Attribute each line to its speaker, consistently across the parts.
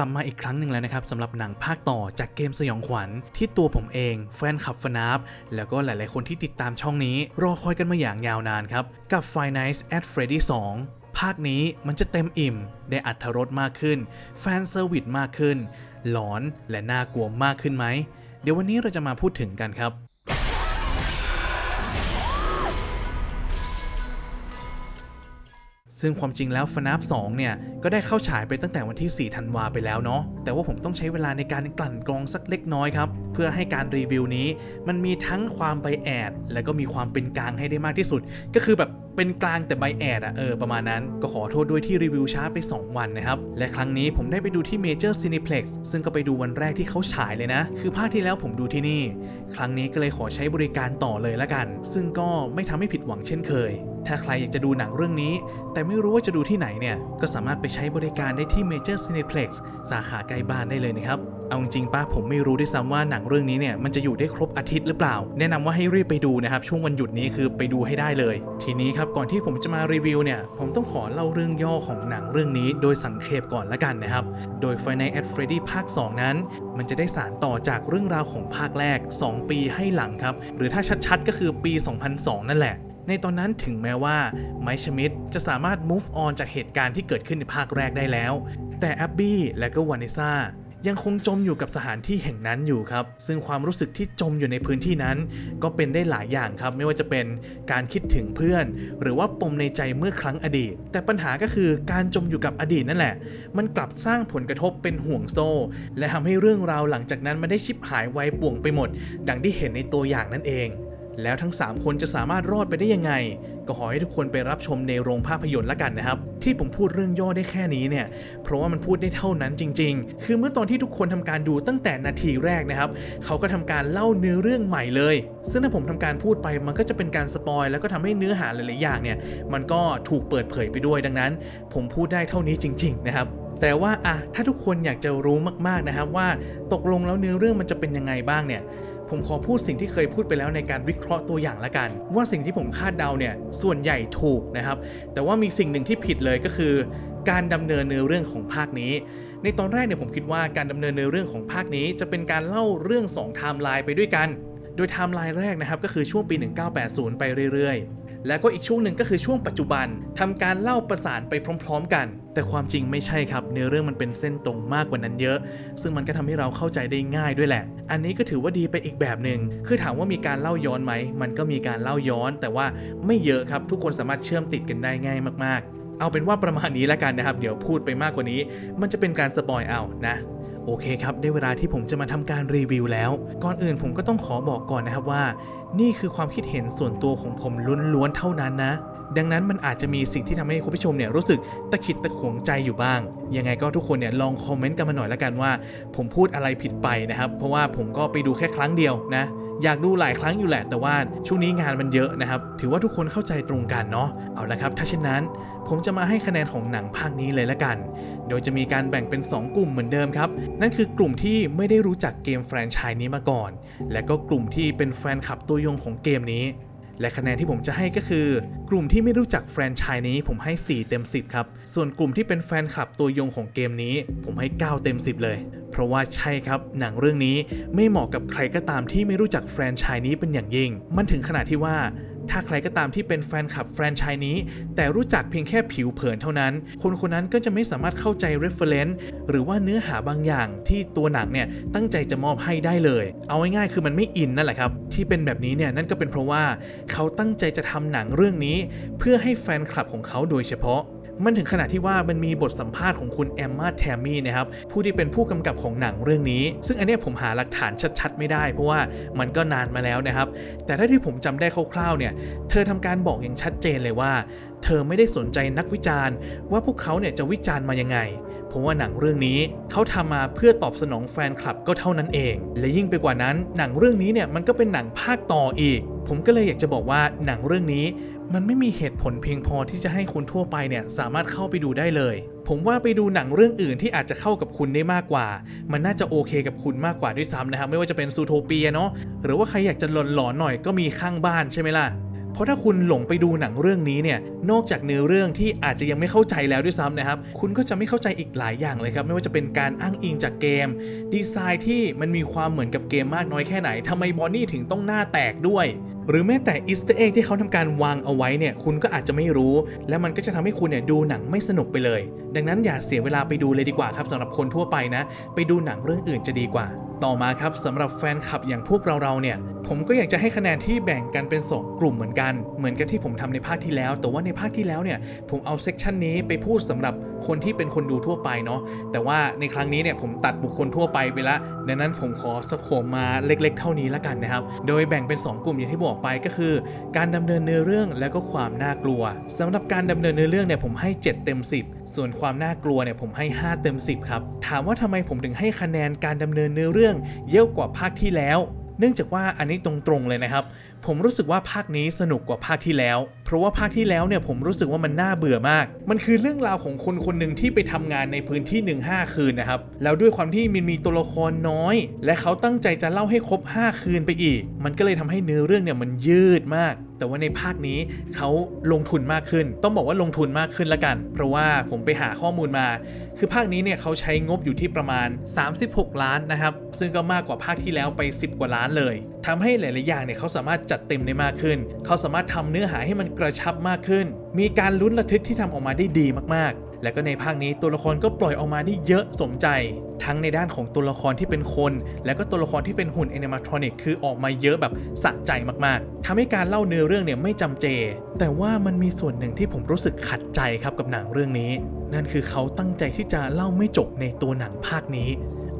Speaker 1: กลับมาอีกครั้งหนึ่งแล้วนะครับสำหรับหนังภาคต่อจากเกมสยองขวัญ ที่ตัวผมเอง แฟนคลับฟนาฟแล้วก็หลายๆ คนที่ติดตามช่องนี้ รอคอยกันมาอย่างยาวนานครับ กับ Five Nights at Freddy 2 ภาคนี้มันจะเต็มอิ่ม ได้อัธรสมากขึ้น แฟนเซอร์วิสมากขึ้น หลอนและน่ากลัวมากขึ้นไหม เดี๋ยววันนี้เราจะมาพูดถึงกันครับ ซึ่งความจริงแล้ว FNAF 2 เนี่ย ก็ได้เข้าฉายไปตั้งแต่วันที่ 4 ธันวาไปแล้วเนาะ แต่ว่าผมต้องใช้เวลาในการกลั่นกรองสักเล็กน้อยครับ พื่อให้การรีวิวนี้ มันมีทั้งความไบแอดและก็มีความเป็นกลางให้ได้มากที่สุด ก็คือแบบเป็นกลางแต่ไบแอดอะเออประมาณนั้นก็ขอโทษด้วยที่รีวิวช้าไป 2 วันนะครับ และครั้งนี้ผมได้ไปดูที่ Major Cineplex ซึ่งก็ไปดูวันแรกที่เขาฉายเลยนะ คือภาคที่แล้วผมดูที่นี่ ครั้งนี้ก็เลยขอใช้บริการต่อเลยละกัน ซึ่งก็ไม่ทำให้ผิดหวังเช่นเคย ถ้าใครอยากจะดูหนังเรื่องนี้ แต่ไม่รู้ว่าจะดูที่ไหนเนี่ยก็สามารถไปใช้บริการได้ที่ Major Cineplex สาขาใกล้บ้านได้เลยนะครับ เอาจริงป้าผมไม่รู้ด้วยซ้ำว่าหนังเรื่องนี้เนี่ยมันจะอยู่ได้ครบอาทิตย์หรือเปล่า แนะนำว่าให้รีบไปดูนะครับช่วงวันหยุดนี้คือไปดูให้ได้เลย ทีนี้ครับก่อนที่ผมจะมารีวิวเนี่ยผมต้องขอเล่าเรื่องย่อของหนังเรื่องนี้โดยสังเขปก่อนละกันนะครับ โดย f i n i g h t at Freddy ภาค 2 นั้น มันจะได้สารต่อจากเรื่องราวของภาคแรก 2 ปีให้หลังครับ หรือถ้าชัดๆ ก็คือปี 2002 นั่นแหละในตอนนั้นถึงแม้ว่าไมค์ชมิดจะสามารถ move on จากเหตุการณ์ที่เกิดขึ้นในภาคแรกได้แล้ว แต่แอบบี้และก็วานิซ่า ยังคงจมอยู่กับสถานที่แห่งนั้นอยู่ครับ ซึ่งความรู้สึกที่จมอยู่ในพื้นที่นั้น ก็เป็นได้หลายอย่างครับ ไม่ว่าจะเป็นการคิดถึงเพื่อน หรือว่าปมในใจเมื่อครั้งอดีต แต่ปัญหาก็คือการจมอยู่กับอดีตนั่นแหละ มันกลับสร้างผลกระทบเป็นห่วงโซ่ และทำให้เรื่องราวหลังจากนั้นมันได้ชิบหายไวป่วงไปหมด ดังที่เห็นในตัวอย่างนั่นเอง แล้วทั้ง 3 คนจะสามารถรอดไปได้ยังไง ก็ขอให้ทุกคนไปรับชมในโรงภาพยนตร์ละกันนะครับ ที่ผมพูดเรื่องย่อได้แค่นี้เนี่ย เพราะว่ามันพูดได้เท่านั้นจริง ๆ คือเมื่อตอนที่ทุกคนทำการดูตั้งแต่นาทีแรกนะครับ เขาก็ทำการเล่าเนื้อเรื่องใหม่เลย ซึ่งถ้าผมทำการพูดไปมันก็จะเป็นการสปอยแล้วก็ทำให้เนื้อหาหลายๆอย่างเนี่ย มันก็ถูกเปิดเผยไปด้วยดังนั้น ผมพูดได้เท่านี้จริง ๆ นะครับแต่ว่าอะถ้าทุกคนอยากจะรู้มากๆนะครับว่าตกลงแล้วเนื้อเรื่องมันจะเป็นยังไงบ้างเนี่ย ผมขอพูดสิ่งที่เคยพูดไปแล้วในการวิเคราะห์ตัวอย่างละกัน ว่าสิ่งที่ผมคาดเดาเนี่ยส่วนใหญ่ถูกนะครับ แต่ว่ามีสิ่งหนึ่งที่ผิดเลยก็คือ การดำเนินเนื้อเรื่องของภาคนี้ ในตอนแรกเนี่ยผมคิดว่าการดำเนินเนื้อเรื่องของภาคนี้ จะเป็นการเล่าเรื่อง2ไทม์ไลน์ไปด้วยกัน โดยไทม์ไลน์แรกนะครับก็คือช่วงปี 1980 ไปเรื่อย แล้วก็อีกช่วงหนึ่งก็คือช่วงปัจจุบันทำการเล่าประสานไปพร้อม ๆ กัน แต่ความจริงไม่ใช่ครับเนื้อเรื่องมันเป็นเส้นตรงมากกว่านั้นเยอะ ซึ่งมันก็ทำให้เราเข้าใจได้ง่ายด้วยแหละ อันนี้ก็ถือว่าดีไปอีกแบบหนึ่งคือถามว่ามีการเล่าย้อนไหมมันก็มีการเล่าย้อน แต่ว่าไม่เยอะครับทุกคนสามารถเชื่อมติดกันได้ง่ายมากๆ เอาเป็นว่าประมาณนี้แล้วกันนะครับ เดี๋ยวพูดไปมากกว่านี้ มันจะเป็นการสปอยเอานะ โอเคครับ ได้เวลาที่ผมจะมาทำการรีวิวแล้ว ก่อนอื่นผมก็ต้องขอบอกก่อนนะครับว่า นี่คือความคิดเห็นส่วนตัวของผมล้วนๆเท่านั้นนะดังนั้นมันอาจจะมีสิ่งที่ทำให้คุณผู้ชมเนี่ยรู้สึกตะขิดตะขวงใจอยู่บ้าง ยังไงก็ทุกคนเนี่ยลองคอมเมนต์กันมาหน่อยละกันว่า ผมพูดอะไรผิดไปนะครับ เพราะว่าผมก็ไปดูแค่ครั้งเดียวนะ อยากดูหลายครั้งอยู่แหละ แต่ว่าช่วงนี้งานมันเยอะนะครับ ถือว่าทุกคนเข้าใจตรงกันเนาะเอาละครับ ถ้าเช่นนั้น ผมจะมาให้คะแนนของหนังภาคนี้เลยละกัน โดยจะมีการแบ่งเป็น 2 กลุ่มเหมือนเดิมครับ นั่นคือกลุ่มที่ไม่ได้รู้จักเกมแฟรนไชส์นี้มาก่อน และก็กลุ่มที่เป็นแฟนคลับตัวยงของเกมนี้ และคะแนนที่ผมจะให้ก็คือ กลุ่มที่ไม่รู้จักแฟรนไชส์นี้ผมให้ 4 เต็ม 10 ครับ ส่วนกลุ่มที่เป็นแฟนคลับตัวยงของเกมนี้ ผมให้ 9 เต็ม 10 เลย เพราะว่าใช่ครับ หนังเรื่องนี้ไม่เหมาะกับใครก็ตามที่ไม่รู้จักแฟรนไชส์นี้เป็นอย่างยิ่ง มันถึงขนาดที่ว่า ถ้าใครก็ตามที่เป็นแฟนคลับแฟรนไชส์นี้ แต่รู้จักเพียงแค่ผิวเผินเท่านั้น คนคนนั้นก็จะไม่สามารถเข้าใจ reference หรือว่าเนื้อหาบางอย่างที่ตัวหนังเนี่ยตั้งใจจะมอบให้ได้เลย เอาง่ายๆคือมันไม่อินนั่นแหละครับ ที่เป็นแบบนี้เนี่ยนั่นก็เป็นเพราะว่าเขาตั้งใจจะทำหนังเรื่องนี้ เพื่อให้แฟนคลับของเขาโดยเฉพาะ มันถึงขนาดที่ว่ามันมีบทสัมภาษณ์ของคุณแอมมาแทมมี่นะครับผู้ที่เป็นผู้กำกับของหนังเรื่องนี้ ซึ่งอันนี้ผมหาหลักฐานชัดๆ ไม่ได้ เพราะว่ามันก็นานมาแล้วนะครับ แต่ถ้าที่ผมจำได้คร่าวๆเนี่ยเธอทำการบอกอย่างชัดเจนเลยว่า เธอไม่ได้สนใจนักวิจารณ์ ว่าพวกเขาเนี่ยจะวิจารณ์มายังไงเพราะว่าหนังเรื่องนี้เขาทำมาเพื่อตอบสนองแฟนคลับก็เท่านั้นเอง และยิ่งไปกว่านั้น หนังเรื่องนี้เนี่ยมันก็เป็นหนังภาคต่ออีก ผมก็เลยอยากจะบอกว่าหนังเรื่องนี้ มันไม่มีเหตุผลเพียงพอที่จะให้คนทั่วไปเนี่ยสามารถเข้าไปดูได้เลย ผมว่าไปดูหนังเรื่องอื่นที่อาจจะเข้ากับคุณได้มากกว่า มันน่าจะโอเคกับคุณมากกว่าด้วยซ้ำนะครับไม่ว่าจะเป็นซูโทเปียเนาะหรือว่าใครอยากจะหลอนๆหน่อยก็มีข้างบ้านใช่ไหมล่ะเพราะถ้าคุณหลงไปดูหนังเรื่องนี้เนี่ยนอกจากเนื้อเรื่องที่อาจจะยังไม่เข้าใจแล้วด้วยซ้ำนะครับ คุณก็จะไม่เข้าใจอีกหลายอย่างเลยครับ ไม่ว่าจะเป็นการอ้างอิงจากเกม ดีไซน์ที่มันมีความเหมือนกับเกมมากน้อยแค่ไหนทำไมบอนนี่ถึงต้องหน้าแตกด้วย หรือแม้แต่อิสต์เอ็กที่เขาทำการวางเอาไว้เนี่ยคุณก็อาจจะไม่รู้ และมันก็จะทำให้คุณเนี่ยดูหนังไม่สนุกไปเลย ดังนั้นอย่าเสียเวลาไปดูเลยดีกว่าครับสำหรับคนทั่วไปนะ ไปดูหนังเรื่องอื่นจะดีกว่า ต่อมาครับสำหรับแฟนคลับอย่างพวกเราเราเนี่ย ผมก็อยากจะให้คะแนนที่แบ่งกันเป็น 2 กลุ่มเหมือนกัน เหมือนกับที่ผมทำในภาคที่แล้ว แต่ว่าในภาคที่แล้วเนี่ย ผมเอาเซกชันนี้ไปพูดสำหรับคนที่เป็นคนดูทั่วไปเนาะแต่ว่าในครั้งนี้เนี่ยผมตัดบุคคลทั่วไปไปละดังนั้นผมขอสโคมมาเล็ก ๆ เท่านี้ละกันนะครับ โดยแบ่งเป็น 2 กลุ่มอย่างที่บอกไปก็คือ การดำเนินเนื้อเรื่องและก็ความน่ากลัวสำหรับการดำเนินเนื้อเรื่องเนี่ยผมให้ 7 เต็ม 10 ส่วนความน่ากลัวเนี่ยผมให้ 5 เต็ม 10 ครับถามว่าทำไมผมถึงให้คะแนนการดำเนินเนื้อเรื่องเยอะกว่าภาคที่แล้ว เนื่องจากว่าอันนี้ตรงๆเลยนะครับ ผมรู้สึกว่าภาคนี้สนุกกว่าภาคที่แล้ว เพราะว่าภาคที่แล้วเนี่ยผมรู้สึกว่ามันน่าเบื่อมาก มันคือเรื่องราวของคนคนหนึ่งที่ไปทำงานในพื้นที่ 1 5 คืนนะครับ แล้วด้วยความที่มันมีตัวละครน้อย และเขาตั้งใจจะเล่าให้ครบ 5 คืนไปอีก มันก็เลยทำให้เนื้อเรื่องเนี่ยมันยืดมาก แต่ว่าในภาคนี้เขาลงทุนมากขึ้น ต้องบอกว่าลงทุนมากขึ้นละกัน เพราะว่าผมไปหาข้อมูลมา คือภาคนี้เนี่ยเขาใช้งบอยู่ที่ประมาณ 36 ล้านนะครับ ซึ่งก็มากกว่าภาคที่แล้วไป 10 กว่าล้านเลยทำให้หลาย ๆ อย่างเนี่ยเขาสามารถจัดเต็มได้มากขึ้น เขาสามารถทำเนื้อหาให้มันกระชับมากขึ้น มีการลุ้นระทึกที่ทำออกมาได้ดีมาก ๆ และก็ในภาคนี้ตัวละครก็ปล่อยออกมาได้เยอะสมใจ ทั้งในด้านของตัวละครที่เป็นคน และก็ตัวละครที่เป็นหุ่นแอนิมาทรอนิกคือออกมาเยอะแบบสะใจมากๆทำให้การเล่าเนื้อเรื่องเนี่ยไม่จำเจ แต่ว่ามันมีส่วนหนึ่งที่ผมรู้สึกขัดใจครับกับหนังเรื่องนี้ นั่นคือเขาตั้งใจที่จะเล่าไม่จบในตัวหนังภาคนี้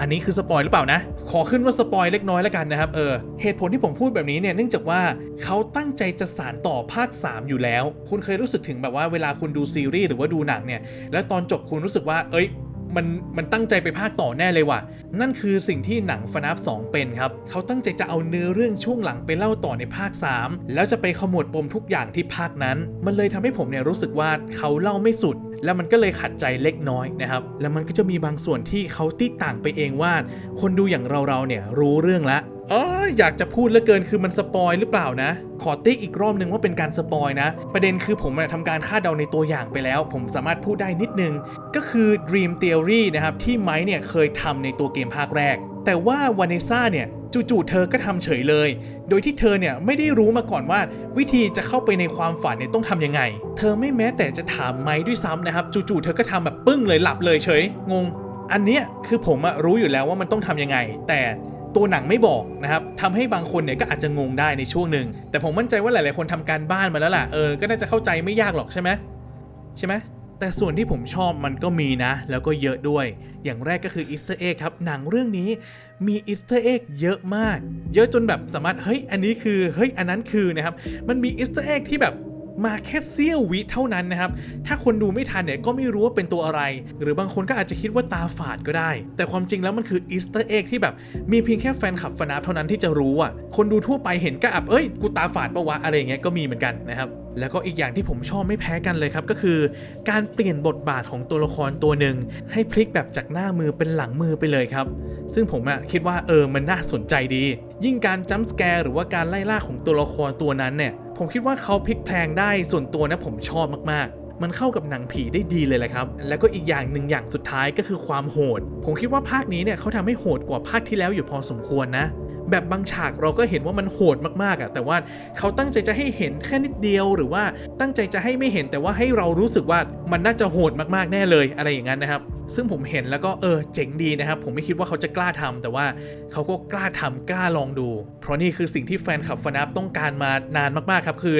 Speaker 1: อันนี้คือสปอยหรือเปล่านะ ขอขึ้นว่าสปอยเล็กน้อยแล้วกันนะครับ เออ เหตุผลที่ผมพูดแบบนี้เนี่ย เนื่องจากว่าเขาตั้งใจจะสานต่อภาค 3 อยู่แล้ว คุณเคยรู้สึกถึงแบบว่าเวลาคุณดูซีรีส์หรือว่าดูหนังเนี่ย แล้วตอนจบคุณรู้สึกว่า เอ้ยมันมันตั้งใจไปภาคต่อแน่เลยว่ะ นั่นคือสิ่งที่หนังฟนับ2เป็นครับ เขาตั้งใจจะเอาเนื้อเรื่องช่วงหลังไปเล่าต่อในภาค 3 แล้วจะไปขมวดปมทุกอย่างที่ภาคนั้น มันเลยทำให้ผมเนี่ยรู้สึกว่าเขาเล่าไม่สุด แล้วมันก็เลยขัดใจเล็กน้อยนะครับ แล้วมันก็จะมีบางส่วนที่เขาติต่างไปเองว่า คนดูอย่างเราๆเนี่ยรู้เรื่องละอ๋ออยากจะพูดเหลือเกินคือมันสปอยหรือเปล่านะ ขอติ๊กอีกรอบนึงว่าเป็นการสปอยนะ ประเด็นคือผมทำการคาดเดาในตัวอย่างไปแล้ว ผมสามารถพูดได้นิดนึง ก็คือ Dream Theory นะครับ ที่ไมค์เนี่ยเคยทำในตัวเกมภาคแรก แต่ว่าวานิซ่าเนี่ย จู่ๆเธอก็ทำเฉยเลย โดยที่เธอเนี่ยไม่ได้รู้มาก่อนว่า วิธีจะเข้าไปในความฝันเนี่ยต้องทำยังไง เธอไม่แม้แต่จะถามไมค์ด้วยซ้ำนะครับ จู่ๆเธอก็ทำแบบปึ้งเลยหลับเลยเฉยงง อันเนี้ยคือผมอะรู้อยู่แล้วว่ามันต้องทำยังไง แต่ตัวหนังไม่บอกนะครับทำให้บางคนเนี่ยก็อาจจะงงได้ในช่วงหนึ่งแต่ผมมั่นใจว่าหลาย ๆ คนทำการบ้านมาแล้วล่ะเออก็น่าจะเข้าใจไม่ยากหรอกใช่ไหมใช่ไหมแต่ส่วนที่ผมชอบมันก็มีนะ แล้วก็เยอะด้วย อย่างแรกก็คืออีสเตอร์เอ็กครับ หนังเรื่องนี้ มีอีสเตอร์เอ็กเยอะมาก เยอะจนแบบสามารถเฮ้ยอันนี้คือเฮ้ยอันนั้นคือนะครับมันมีอีสเตอร์เอ็กที่แบบมาแค่เสี้ยววิเท่านั้นนะครับ ถ้าคนดูไม่ทันเนี่ยก็ไม่รู้ว่าเป็นตัวอะไร หรือบางคนก็อาจจะคิดว่าตาฝาดก็ได้ แต่ความจริงแล้วมันคืออีสเตอร์เอ็กที่แบบ มีเพียงแค่แฟนคลับฟนาฟเท่านั้นที่จะรู้อะ คนดูทั่วไปเห็นก็อับเอ้ย กูตาฝาดปะวะ อะไรเงี้ยก็มีเหมือนกันนะครับ แล้วก็อีกอย่างที่ผมชอบไม่แพ้กันเลยครับ ก็คือการเปลี่ยนบทบาทของตัวละครตัวหนึ่งให้พลิกแบบจากหน้ามือเป็นหลังมือไปเลยครับ ซึ่งผมอะคิดว่าเออมันน่าสนใจดี ยิ่งการจัมป์สแกร์หรือว่าการไล่ล่าของตัวละครตัวนั้นเนี่ย ผมคิดว่าเขาพลิกแพลงได้ส่วนตัวนะผมชอบมากๆมันเข้ากับหนังผีได้ดีเลยแหละครับ แล้วก็อีกอย่างหนึ่งอย่างสุดท้ายก็คือความโหด ผมคิดว่าภาคนี้เนี่ยเขาทำให้โหดกว่าภาคที่แล้วอยู่พอสมควรนะ แบบบางฉากเราก็เห็นว่ามันโหดมากๆอะแต่ว่าเขาตั้งใจจะให้เห็นแค่นิดเดียวหรือว่าตั้งใจจะให้ไม่เห็นแต่ว่าให้เรารู้สึกว่ามันน่าจะโหดมากๆแน่เลยอะไรอย่างนั้นนะครับ ซึ่งผมเห็นแล้วก็เออเจ๋งดีนะครับ ผมไม่คิดว่าเขาจะกล้าทำแต่ว่าเขาก็กล้าทำกล้าลองดู เพราะนี่คือสิ่งที่แฟนคลับฟนับต้องการมานานมากๆครับคือ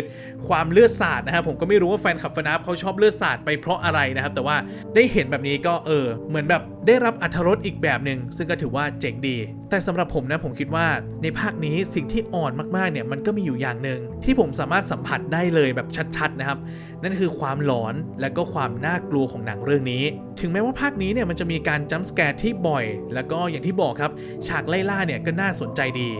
Speaker 1: ความเลือดสาดนะครับผมก็ไม่รู้ว่าแฟนคลับฟนับเขาชอบเลือดสาดไปเพราะอะไรนะครับ แต่ว่าได้เห็นแบบนี้ก็เออเหมือนแบบ ได้รับอรรรสอีกแบบหนึ่งซึ่งก็ถือว่าเจ๋งดี แต่สำหรับผมนะผมคิดว่าในภาคนี้สิ่งที่อ่อนมากๆเนี่ยมันก็มีอยู่อย่างหนึ่งที่ผมสามารถสัมผัสได้เลยแบบชัดๆนะครับ นั่นคือความหลอนและก็ความน่ากลัวของหนังเรื่องนี้ ถึงแม้ว่าภาคนี้เนี่ยมันจะมีการจัมป์สแกร์ที่บ่อย แล้วก็อย่างที่บอกครับฉากไล่ล่าเนี่ยก็น่าสนใจดี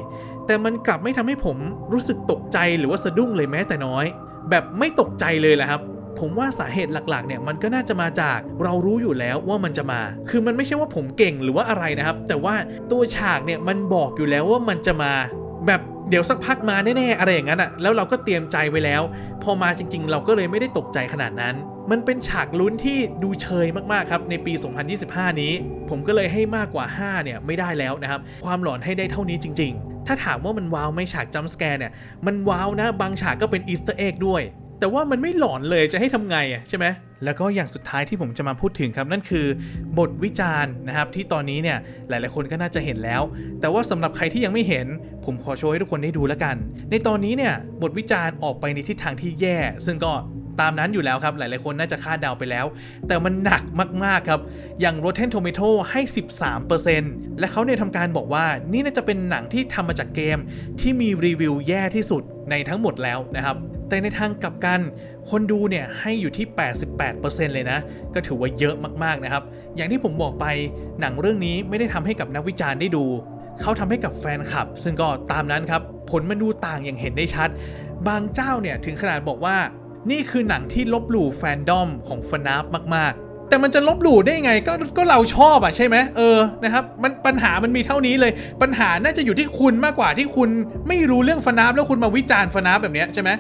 Speaker 1: แต่มันกลับไม่ทำให้ผมรู้สึกตกใจหรือว่าสะดุ้งเลยแม้แต่น้อย แบบไม่ตกใจเลยแหละครับ ผมว่าสาเหตุหลักๆเนี่ยมันก็น่าจะมาจากเรารู้อยู่แล้วว่ามันจะมา คือมันไม่ใช่ว่าผมเก่งหรือว่าอะไรนะครับ แต่ว่าตัวฉากเนี่ยมันบอกอยู่แล้วว่ามันจะมา แบบเดี๋ยวสักพักมาแน่ๆอะไรอย่างนั้นอะแล้วเราก็เตรียมใจไว้แล้ว พอมาจริง ๆ เราก็เลยไม่ได้ตกใจขนาดนั้น มันเป็นฉากลุ้นที่ดูเชยมากๆครับในปี 2025 นี้ ผมก็เลยให้มากกว่า 5 เนี่ยไม่ได้แล้วนะครับ ความหลอนให้ได้เท่านี้จริง ๆ ถ้าถามว่ามันว้าวไม่ฉากจัมป์สแกร์เนี่ยมันว้าวนะบางฉากก็เป็นอีสเตอร์เอ็กด้วย แต่ว่ามันไม่หลอนเลยจะให้ทำไงอะใช่ไหมแล้วก็อย่างสุดท้ายที่ผมจะมาพูดถึงครับนั่นคือบทวิจารณ์นะครับที่ตอนนี้เนี่ยหลาย ๆ คนก็น่าจะเห็นแล้ว แต่ว่าสำหรับใครที่ยังไม่เห็น ผมขอโชว์ให้ทุกคนได้ดูแล้วกัน ในตอนนี้เนี่ยบทวิจารณ์ออกไปในทิศทางที่แย่ ซึ่งก็ตามนั้นอยู่แล้วครับ หลาย ๆ คนน่าจะคาดเดาไปแล้ว แต่มันหนักมาก ๆ ครับ อย่าง Rotten Tomato ให้ 13%และเขาเนี่ยทำการบอกว่านี่น่าจะเป็นหนังที่ทำมาจากเกมที่มีรีวิวแย่ที่สุดในทั้งหมดแล้วนะครับ แต่ในทางกลับกัน คนดูเนี่ยให้อยู่ที่ 88%เลยนะ ก็ถือว่าเยอะมากๆนะครับ อย่างที่ผมบอกไปหนังเรื่องนี้ไม่ได้ทำให้กับนักวิจารณ์ได้ดู เขาทำให้กับแฟนคลับ ซึ่งก็ตามนั้นครับ ผลมันดูต่างอย่างเห็นได้ชัด บางเจ้าเนี่ยถึงขนาดบอกว่า นี่คือหนังที่ลบหลู่แฟนดอมของฟนาฟมากๆ แต่มันจะลบหลู่ได้ไงก็ก็เราชอบอะใช่ไหมเออนะครับมันปัญหามันมีเท่านี้เลย ปัญหาน่าจะอยู่ที่คุณมากกว่าที่คุณไม่รู้เรื่องฟนาฟแล้วคุณมาวิจารณ์ฟนาฟแบบนี้ใช่ไหม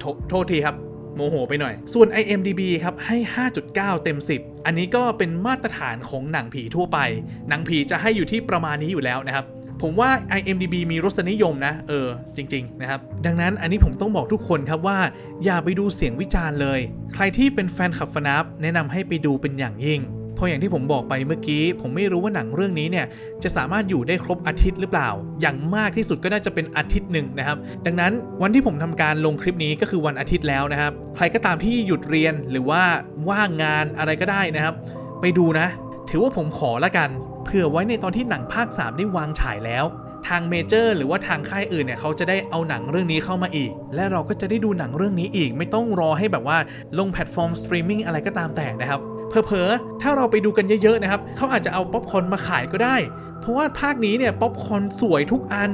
Speaker 1: โทโทษทีครับ โมโหไปหน่อย ส่วน IMDB ครับ ให้ 5.9 เต็ม 10 อันนี้ก็เป็นมาตรฐานของหนังผีทั่วไป หนังผีจะให้อยู่ที่ประมาณนี้อยู่แล้วนะครับผมว่า IMDB มีรสนิยมนะ เออ จริง ๆ นะครับ ดังนั้นอันนี้ผมต้องบอกทุกคนครับว่า อย่าไปดูเสียงวิจารณ์เลย ใครที่เป็นแฟนคลับฟนับแนะนำให้ไปดูเป็นอย่างยิ่ง เพราะอย่างที่ผมบอกไปเมื่อกี้ ผมไม่รู้ว่าหนังเรื่องนี้เนี่ยจะสามารถอยู่ได้ครบอาทิตย์หรือเปล่า อย่างมากที่สุดก็น่าจะเป็นอาทิตย์หนึ่งนะครับ ดังนั้นวันที่ผมทำการลงคลิปนี้ก็คือวันอาทิตย์แล้วนะครับ ใครก็ตามที่หยุดเรียนหรือว่าว่างงานอะไรก็ได้นะครับ ไปดูนะ ถือว่าผมขอละกัน เผื่อไว้ในตอนที่หนังภาค 3 ได้วางฉายแล้วทางเมเจอร์หรือว่าทางค่ายอื่นเนี่ยเขาจะได้เอาหนังเรื่องนี้เข้ามาอีก และเราก็จะได้ดูหนังเรื่องนี้อีก ไม่ต้องรอให้แบบว่าลงแพลตฟอร์มสตรีมมิ่งอะไรก็ตามแต่นะครับ เผลอๆ ถ้าเราไปดูกันเยอะๆนะครับเขาอาจจะเอาป๊อปคอนมาขายก็ได้ เพราะว่าภาคนี้เนี่ยป๊อปคอนสวยทุกอัน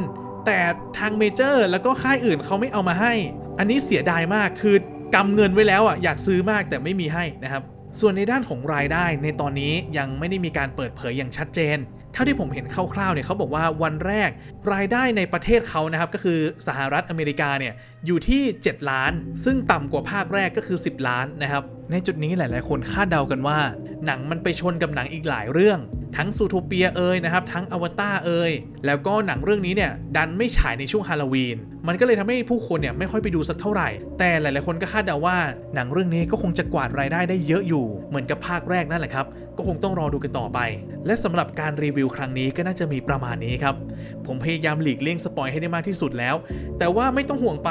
Speaker 1: แต่ทางเมเจอร์แล้วก็ค่ายอื่นเขาไม่เอามาให้ อันนี้เสียดายมากคือกำเงินไว้แล้วอะอยากซื้อมากแต่ไม่มีให้นะครับส่วนในด้านของรายได้ในตอนนี้ยังไม่ได้มีการเปิดเผยอย่างชัดเจน เท่าที่ผมเห็นคร่าวๆเนี่ยเขาบอกว่าวันแรกรายได้ในประเทศเขานะครับก็คือสหรัฐอเมริกาเนี่ยอยู่ที่ 7 ล้าน ซึ่งต่ำกว่าภาคแรกก็คือ 10 ล้านนะครับในจุดนี้หลายๆ คนคาดเดากันว่า หนังมันไปชนกับหนังอีกหลายเรื่อง ทั้งซูโทเปียเอ่ยนะครับทั้งอวตารเอ่ยแล้วก็หนังเรื่องนี้เนี่ยดันไม่ฉายในช่วงฮาโลวีนมันก็เลยทำให้ผู้คนเนี่ยไม่ค่อยไปดูสักเท่าไหร่ แต่หลายๆคนก็คาดเดาว่าหนังเรื่องนี้ก็คงจะกวาดรายได้ได้เยอะอยู่ เหมือนกับภาคแรกนั่นแหละครับก็คงต้องรอดูกันต่อไป และสำหรับการรีวิวครั้งนี้ก็น่าจะมีประมาณนี้ครับ ผมพยายามหลีกเลี่ยงสปอยให้ได้มากที่สุดแล้ว แต่ว่าไม่ต้องห่วงไป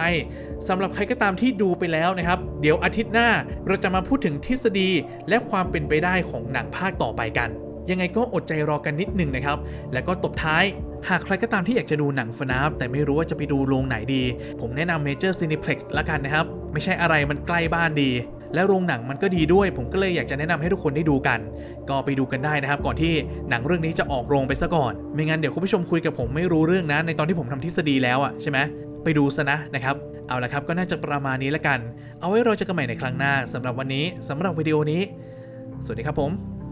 Speaker 1: สำหรับใครก็ตามที่ดูไปแล้วนะครับ เดี๋ยวอาทิตย์หน้าเราจะมาพูดถึงทฤษฎีและความเป็นไปได้ของหนังภาคต่อไปกัน ยังไงก็อดใจรอกันนิดหนึ่งนะครับ แล้วก็ตบท้าย หากใครก็ตามที่อยากจะดูหนังฟนาฟแต่ไม่รู้ว่าจะไปดูโรงไหนดี ผมแนะนำ Major Cineplex ละกันนะครับ ไม่ใช่อะไรมันใกล้บ้านดี และโรงหนังมันก็ดีด้วย ผมก็เลยอยากจะแนะนำให้ทุกคนได้ดูกัน ก็ไปดูกันได้นะครับ ก่อนที่หนังเรื่องนี้จะออกโรงไปซะก่อน ไม่งั้นเดี๋ยวคุณผู้ชมคุยกับผมไม่รู้เรื่องนะในตอนที่ผมทำทฤษฎีแล้วอะใช่ไหมไปดูซะนะนะครับเอาละครับก็น่าจะประมาณนี้ละกัน เอาไว้เราจะกันใหม่ในครั้งหน้าสำหรับวันนี้สำหรับวิดีโอนี้ สวัสดีครับผม